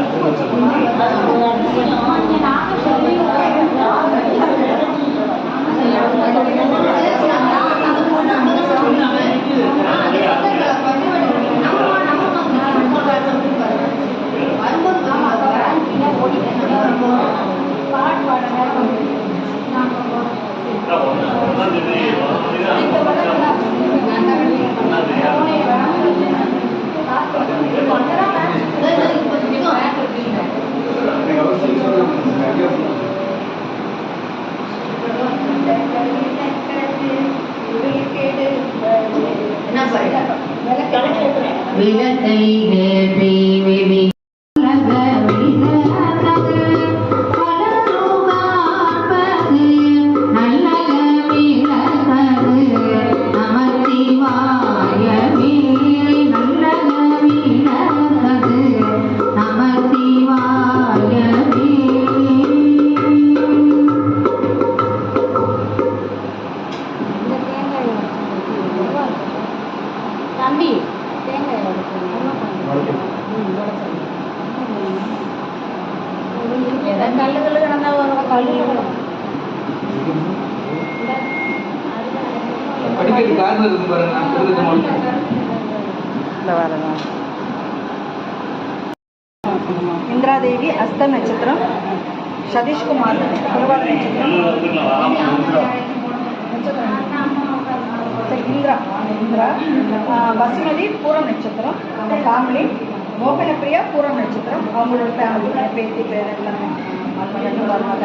过节了，你拿个手机。விளக்கை wavy விவி தம்பி படிக்கிறது காரணம் இருக்கு பாருங்க நான் கொடுத்த மாட்டேன் ఇంద్రాదేవి అస్త నక్షత్రం సతీష్ కుమార్ తర్వాత ఇంద్ర ఇంద్ర వసుమதி పూర్వ నక్షత్ரம் அவங்க ஃபேமிலி மோகனப்பிரியா பூர்வ நட்சத்திரம் அவங்களோட ஃபேமிலி பேத்தி பேர் எல்லாமே அவங்க ரெண்டு வருவாங்க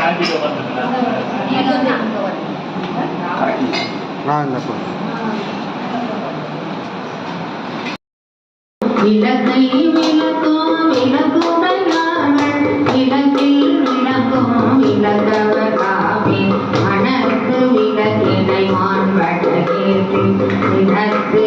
விளக்கை விளக்கோ விளக்குடன் நாங்கள் விளக்கில் விளக்கோ விளக்கவர் காவின் அனர்த்து விளக்கினை மான் வடகேற்றின் விளக்கு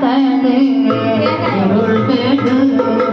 ta ni ni